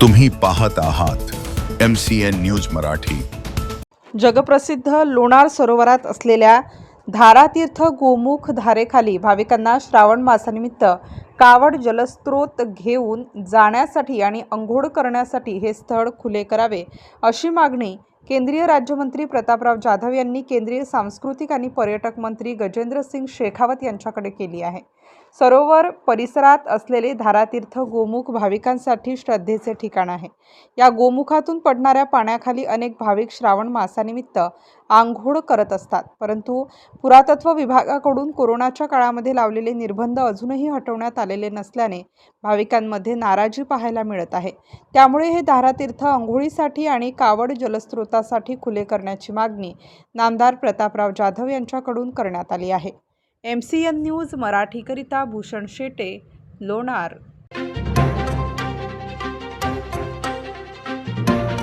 तुम्ही पाहत आहात M C N news Marathi. जगप्रसिद्ध लोणार सरोवरात असलेल्या धारातीर्थ गोमुख धारेखाली भाविकांना श्रावण मासानिमित्त कावड जलस्रोत घेऊन जाण्यासाठी आणि अंघोळ करण्यासाठी हे स्थळ खुले करावे अशी मागणी केंद्रीय राज्यमंत्री प्रतापराव जाधव यांनी केंद्रीय सांस्कृतिक आणि पर्यटक मंत्री गजेंद्र सिंग शेखावत यांच्याकडे केली आहे. सरोवर परिसरात असलेले धारातीर्थ गोमुख भाविकांसाठी श्रद्धेचे ठिकाण आहे. या गोमुखातून पडणाऱ्या पाण्याखाली अनेक भाविक श्रावण मासानिमित्त आंघोळ करत असतात. परंतु पुरातत्व विभागाकडून कोरोनाच्या काळामध्ये लावलेले निर्बंध अजूनही हटवण्यात आलेले नसल्याने भाविकांमध्ये नाराजी पाहायला मिळत आहे. त्यामुळे हे धारातीर्थ आंघोळीसाठी आणि कावड जलस्रोतासाठी खुले करण्याची मागणी नामदार प्रतापराव जाधव यांच्याकडून करण्यात आली आहे. एम सी एन न्यूज मराठीकरिता भूषण शेटे लोणार